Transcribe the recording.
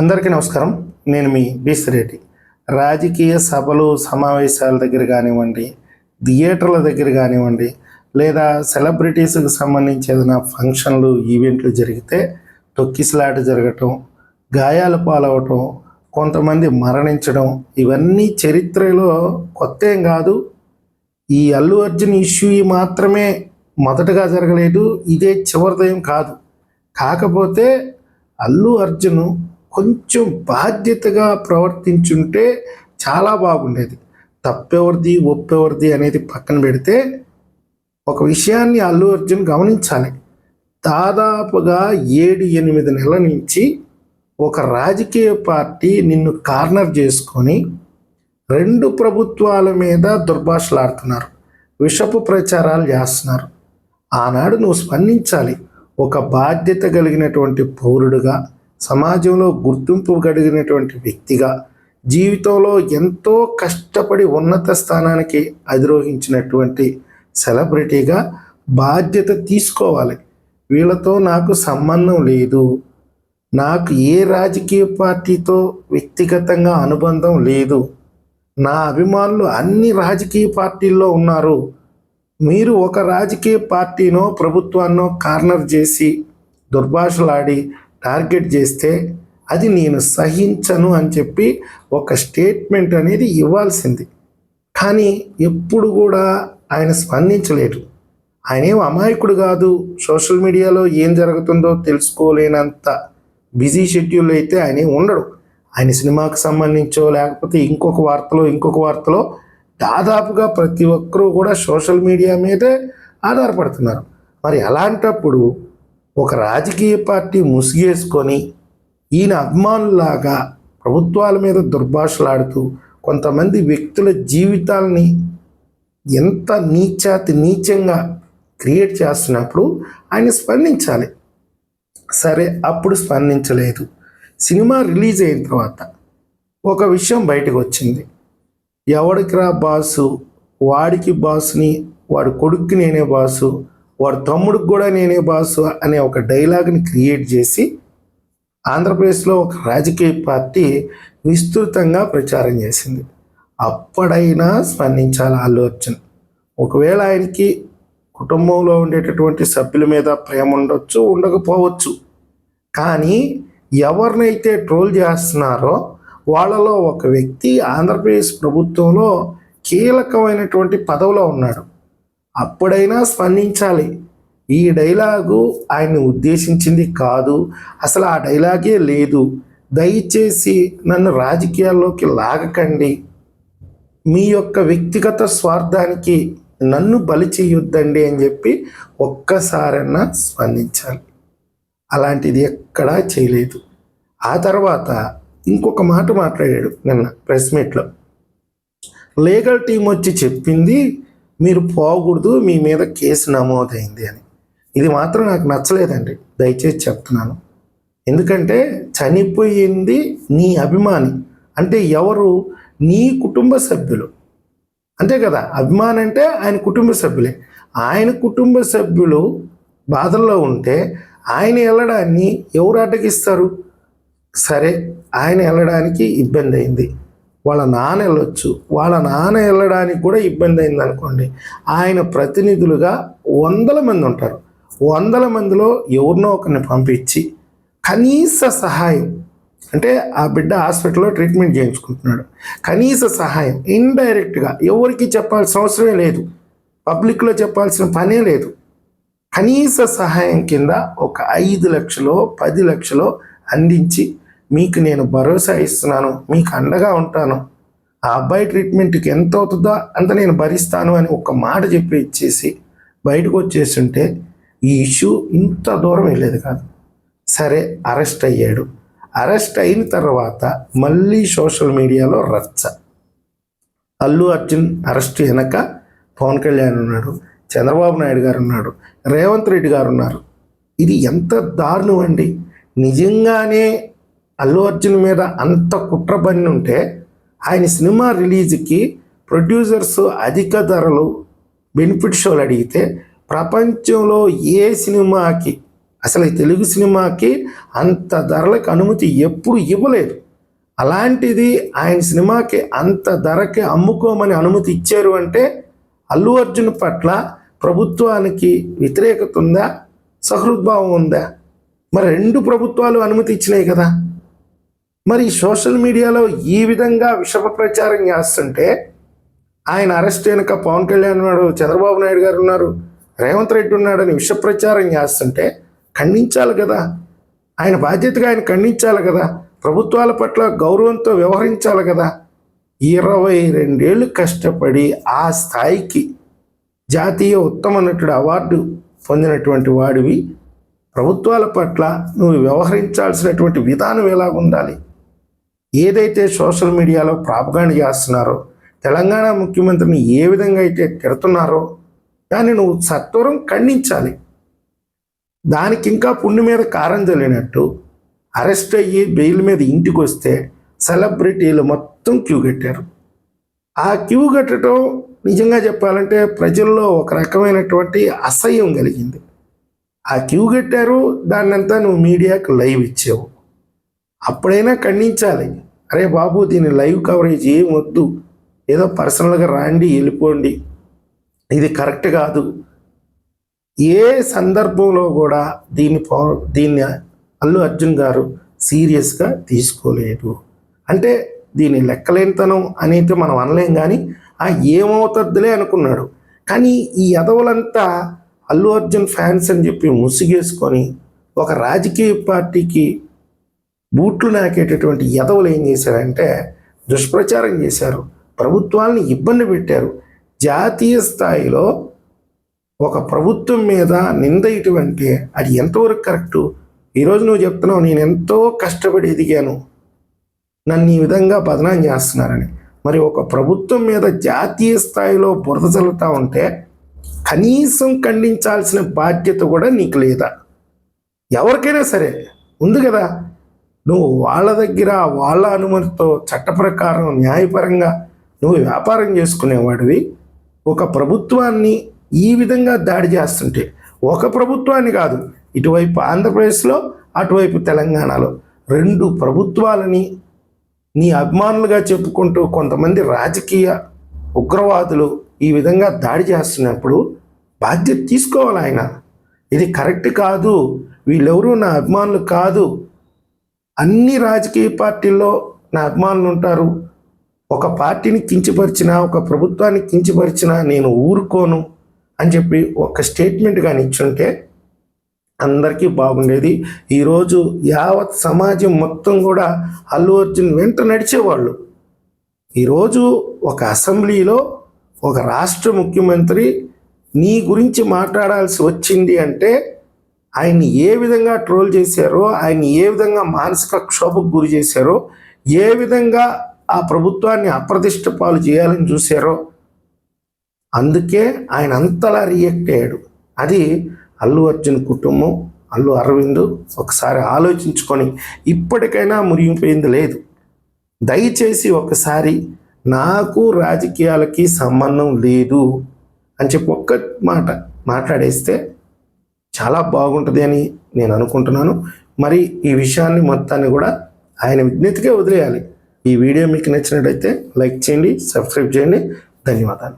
అందరికీ నమస్కారం. నేను మీ బీసిరెడ్డి రాజకీయ సభలు సమావేశాల దగ్గర కానివ్వండి థియేటర్ల దగ్గర కానివ్వండి లేదా సెలబ్రిటీస్కి సంబంధించి ఏదైనా ఫంక్షన్లు ఈవెంట్లు జరిగితే తొక్కిసలాట జరగటం గాయాల పాలవటం కొంతమంది మరణించడం ఇవన్నీ చరిత్రలో కొత్త ఏం కాదు. ఈ అల్లు అర్జున్ ఇష్యూ మాత్రమే మొదటగా జరగలేదు. ఇదే చివరిదయం కాదు. కాకపోతే అల్లు అర్జున్ కొంచెం బాధ్యతగా ప్రవర్తించుంటే చాలా బాగుండేది. తప్పెవరిది ఒప్పెవరిది అనేది పక్కన పెడితే ఒక విషయాన్ని అల్లు అర్జున్ గమనించాలి. దాదాపుగా ఏడు ఎనిమిది నెలల నుంచి ఒక రాజకీయ పార్టీ నిన్ను కార్నర్ చేసుకొని రెండు ప్రభుత్వాల మీద దుర్భాషలాడుతున్నారు. విషపు ప్రచారాలు చేస్తున్నారు. ఆనాడు నువ్వు స్పందించాలి. ఒక బాధ్యత కలిగినటువంటి పౌరుడుగా సమాజంలో గుర్తింపు కలిగినటువంటి వ్యక్తిగా జీవితంలో ఎంతో కష్టపడి ఉన్నత స్థానానికి అధిరోహించినటువంటి సెలబ్రిటీగా బాధ్యత తీసుకోవాలి. వీళ్ళతో నాకు సంబంధం లేదు. నాకు ఏ రాజకీయ పార్టీతో వ్యక్తిగతంగా అనుబంధం లేదు. నా అభిమానులు అన్ని రాజకీయ పార్టీల్లో ఉన్నారు. మీరు ఒక రాజకీయ పార్టీనో ప్రభుత్వాన్నో కార్నర్ చేసి దుర్భాషలాడి టార్గెట్ చేస్తే అది నేను సహించను అని చెప్పి ఒక స్టేట్మెంట్ అనేది ఇవ్వాల్సింది. కానీ ఎప్పుడు కూడా ఆయన స్పందించలేడు ఆయన ఏం అమాయకుడు కాదు. సోషల్ మీడియాలో ఏం జరుగుతుందో తెలుసుకోలేనంత బిజీ షెడ్యూల్ అయితే ఆయన ఏం ఉండడు. ఆయన సినిమాకి సంబంధించో లేకపోతే ఇంకొక వార్తలో ఇంకొక వార్తలో దాదాపుగా ప్రతి ఒక్కరూ కూడా సోషల్ మీడియా మీదే ఆధారపడుతున్నారు. మరి అలాంటప్పుడు ఒక రాజకీయ పార్టీ ముసిగేసుకొని ఈయన అభిమానులాగా ప్రభుత్వాల మీద దుర్భాషలాడుతూ కొంతమంది వ్యక్తుల జీవితాలని ఎంత నీచాతి నీచంగా క్రియేట్ చేస్తున్నప్పుడు ఆయన స్పందించాలి. సరే అప్పుడు స్పందించలేదు. సినిమా రిలీజ్ అయిన తర్వాత ఒక విషయం బయటకు వచ్చింది. ఎవడికి రా బాసు? వాడికి బాసుని వాడి కొడుక్కి నేనే బాసు? వారి తమ్ముడికి కూడా నేనే బాసు అనే ఒక డైలాగ్ని క్రియేట్ చేసి ఆంధ్రప్రదేశ్లో ఒక రాజకీయ పార్టీ విస్తృతంగా ప్రచారం చేసింది. అప్పుడైనా స్పందించాలి అల్లు అర్జున్? ఒకవేళ ఆయనకి కుటుంబంలో ఉండేటటువంటి సభ్యుల మీద ప్రేమ ఉండొచ్చు ఉండకపోవచ్చు. కానీ ఎవరినైతే ట్రోల్ చేస్తున్నారో వాళ్ళలో ఒక వ్యక్తి ఆంధ్రప్రదేశ్ ప్రభుత్వంలో కీలకమైనటువంటి పదవిలో ఉన్నాడు. అప్పుడైనా స్పందించాలి. ఈ డైలాగు ఆయన్ని ఉద్దేశించింది కాదు. అసలు ఆ డైలాగే లేదు. దయచేసి నన్ను రాజకీయాల్లోకి లాగకండి. మీ యొక్క వ్యక్తిగత స్వార్థానికి నన్ను బలి చేయొద్దండి అని చెప్పి ఒక్కసారన్నా స్పందించాలి. అలాంటిది ఎక్కడా చేయలేదు. ఆ తర్వాత ఇంకొక మాట మాట్లాడాడు నిన్న ప్రెస్ మీట్లో. లీగల్ టీం వచ్చి చెప్పింది మీరు పోకూడదు మీ మీద కేసు నమోదైంది అని. ఇది మాత్రం నాకు నచ్చలేదండి. దయచేసి చెప్తున్నాను. ఎందుకంటే చనిపోయింది నీ అభిమాని. అంటే ఎవరు? నీ కుటుంబ సభ్యులు. అంతే కదా? అభిమాని అంటే ఆయన కుటుంబ సభ్యులే. ఆయన కుటుంబ సభ్యులు బాధల్లో ఉంటే ఆయన వెళ్ళడాన్ని ఎవరు అడ్డగిస్తారు? సరే ఆయన వెళ్ళడానికి ఇబ్బంది అయింది. వాళ్ళ నాన్న వెళ్ళొచ్చు. వాళ్ళ నాన్న వెళ్ళడానికి కూడా ఇబ్బంది అయింది అనుకోండి. ఆయన ప్రతినిధులుగా వందల మంది ఉంటారు. వందల మందిలో ఎవరినో ఒకరిని పంపించి కనీస సహాయం అంటే ఆ బిడ్డ హాస్పిటల్లో ట్రీట్మెంట్ చేయించుకుంటున్నాడు. కనీస సహాయం ఇండైరెక్ట్గా ఎవరికి చెప్పాల్సిన అవసరమే లేదు. పబ్లిక్లో చెప్పాల్సిన పనే లేదు. కనీస సహాయం కింద ఒక ఐదు లక్షలో పది లక్షలో అందించి మీకు నేను భరోసా ఇస్తున్నాను మీకు అండగా ఉంటాను. ఆ అబ్బాయి ట్రీట్మెంట్కి ఎంత అవుతుందో అంత నేను భరిస్తాను అని ఒక మాట చెప్పి ఇచ్చేసి బయటకు వచ్చేస్తుంటే ఈ ఇష్యూ ఇంత దూరం వెళ్ళేది కాదు. సరే అరెస్ట్ అయ్యాడు. అరెస్ట్ అయిన తర్వాత మళ్ళీ సోషల్ మీడియాలో రచ్చ. అల్లు అర్జున్ అరెస్ట్ వెనక పవన్ కళ్యాణ్ ఉన్నాడు చంద్రబాబు నాయుడు గారు ఉన్నాడు రేవంత్ రెడ్డి గారు ఉన్నారు. ఇది ఎంత దారుణం అండి. నిజంగానే అల్లు అర్జున్ మీద అంత కుట్ర పని ఉంటే ఆయన సినిమా రిలీజ్కి ప్రొడ్యూసర్స్ అధిక ధరలు బెనిఫిట్ షోలు అడిగితే ప్రపంచంలో ఏ సినిమాకి అసలు ఈ తెలుగు సినిమాకి అంత ధరలకు అనుమతి ఎప్పుడు ఇవ్వలేదు. అలాంటిది ఆయన సినిమాకి అంత ధరకి అమ్ముకోమని అనుమతి ఇచ్చారు అంటే అల్లు అర్జున్ పట్ల ప్రభుత్వానికి వ్యతిరేకత ఉందా? సహృద్భావం ఉందా? మరి రెండు ప్రభుత్వాలు అనుమతి ఇచ్చినాయి కదా. మరి సోషల్ మీడియాలో ఈ విధంగా విషప ప్రచారం చేస్తుంటే ఆయన అరెస్ట్ వెనుక పవన్ కళ్యాణ్ ఉన్నాడు చంద్రబాబు నాయుడు గారు ఉన్నారు రేవంత్ రెడ్డి ఉన్నాడని విష ప్రచారం చేస్తుంటే ఖండించాలి కదా. ఆయన బాధ్యతగా ఆయన ఖండించాలి కదా. ప్రభుత్వాల పట్ల గౌరవంతో వ్యవహరించాలి కదా. ఇరవై రెండేళ్ళు కష్టపడి ఆ స్థాయికి జాతీయ ఉత్తమ నటుడు అవార్డు పొందినటువంటి వాడివి. ప్రభుత్వాల పట్ల నువ్వు వ్యవహరించాల్సినటువంటి విధానం ఎలా ఉండాలి ఏదైతే సోషల్ మీడియాలో ప్రాపగాండ చేస్తున్నారో తెలంగాణ ముఖ్యమంత్రిని ఏ విధంగా అయితే తిడుతున్నారో దాన్ని నువ్వు సత్వరం ఖండించాలి. దానికి ఇంకా పుండు మీద కారం చల్లినట్టు అరెస్ట్ అయ్యి బెయిల్ మీద ఇంటికి వస్తే సెలబ్రిటీలు మొత్తం క్యూ కట్టారు. ఆ క్యూ కట్టడం నిజంగా చెప్పాలంటే ప్రజల్లో ఒక రకమైనటువంటి అసహ్యం కలిగింది. ఆ క్యూ కట్టారు దాన్నంతా నువ్వు మీడియాకు లైవ్ ఇచ్చావు. అప్పుడైనా ఖండించాలి. అరే బాబు దీని లైవ్ కవరేజ్ ఏం వద్దు. ఏదో పర్సనల్గా రాండి వెళ్ళిపోండి. ఇది కరెక్ట్ కాదు. ఏ సందర్భంలో కూడా దీన్ని పో దీన్ని అల్లు అర్జున్ గారు సీరియస్గా తీసుకోలేదు. అంటే దీని లెక్కలేనితనం అనేది మనం అనలేం కానీ ఆ ఏమవుతుందిలే అనుకున్నాడు. కానీ ఈ యదవులంతా అల్లు అర్జున్ ఫ్యాన్స్ అని చెప్పి ముసిగేసుకొని ఒక రాజకీయ పార్టీకి బూట్లు నాకేటటువంటి యదవులు ఏం చేశారంటే దుష్ప్రచారం చేశారు. ప్రభుత్వాలను ఇబ్బంది పెట్టారు. జాతీయ స్థాయిలో ఒక ప్రభుత్వం మీద నింద ఇటువంటి అది ఎంతవరకు కరెక్టు? ఈరోజు నువ్వు చెప్తున్నావు నేను ఎంతో కష్టపడి ఎదిగాను. నన్ను ఈ విధంగా బదనాం చేస్తున్నారని. మరి ఒక ప్రభుత్వం మీద జాతీయ స్థాయిలో బురద చల్లుతా ఉంటే కనీసం ఖండించాల్సిన బాధ్యత కూడా నీకు లేదా? ఎవరికైనా సరే. ఉంది కదా? నువ్వు వాళ్ళ దగ్గర వాళ్ళ అనుమతితో చట్ట ప్రకారం న్యాయపరంగా నువ్వు వ్యాపారం చేసుకునేవాడివి. ఒక ప్రభుత్వాన్ని ఈ విధంగా దాడి చేస్తుంటే ఒక ప్రభుత్వాన్ని కాదు ఇటువైపు ఆంధ్రప్రదేశ్లో అటువైపు తెలంగాణలో రెండు ప్రభుత్వాలని నీ అభిమానులుగా చెప్పుకుంటూ కొంతమంది రాజకీయ ఉగ్రవాదులు ఈ విధంగా దాడి చేస్తున్నప్పుడు బాధ్యత తీసుకోవాలి ఆయన. ఇది కరెక్ట్ కాదు. వీళ్ళెవరూ నా అభిమానులు కాదు. అన్ని రాజకీయ పార్టీల్లో నా అభిమానులు ఉంటారు. ఒక పార్టీని కించపరిచినా ఒక ప్రభుత్వాన్ని కించపరిచినా నేను ఊరుకోను అని చెప్పి ఒక స్టేట్మెంట్ కానీ ఇచ్చుంటే అందరికీ బాగుండేది. ఈరోజు యావత్ సమాజం మొత్తం కూడా అల్లు అర్జున్ వెంట నడిచేవాళ్ళు. ఈరోజు ఒక అసెంబ్లీలో ఒక రాష్ట్ర ముఖ్యమంత్రి నీ గురించి మాట్లాడాల్సి వచ్చింది అంటే ఆయన్ని ఏ విధంగా ట్రోల్ చేశారో ఆయన ఏ విధంగా మానసిక క్షోభకు గురి చేశారో ఏ విధంగా ఆ ప్రభుత్వాన్ని అప్రతిష్ట పాలు చేయాలని చూశారో అందుకే ఆయన అంతలా రియాక్ట్ అయ్యాడు. అది అల్లు అర్జున్ కుటుంబం అల్లు అరవింద్ ఒకసారి ఆలోచించుకొని ఇప్పటికైనా మురిగిపోయింది లేదు. దయచేసి ఒకసారి నాకు రాజకీయాలకి సంబంధం లేదు అని చెప్పి ఒక్క మాట మాట్లాడేస్తే చాలా బాగుంటుంది అని నేను అనుకుంటున్నాను. మరి ఈ విషయాన్ని మొత్తాన్ని కూడా ఆయన విజ్ఞతకే వదిలేయాలి. ఈ వీడియో మీకు నచ్చినట్టయితే లైక్ చేయండి సబ్స్క్రైబ్ చేయండి. ధన్యవాదాలు.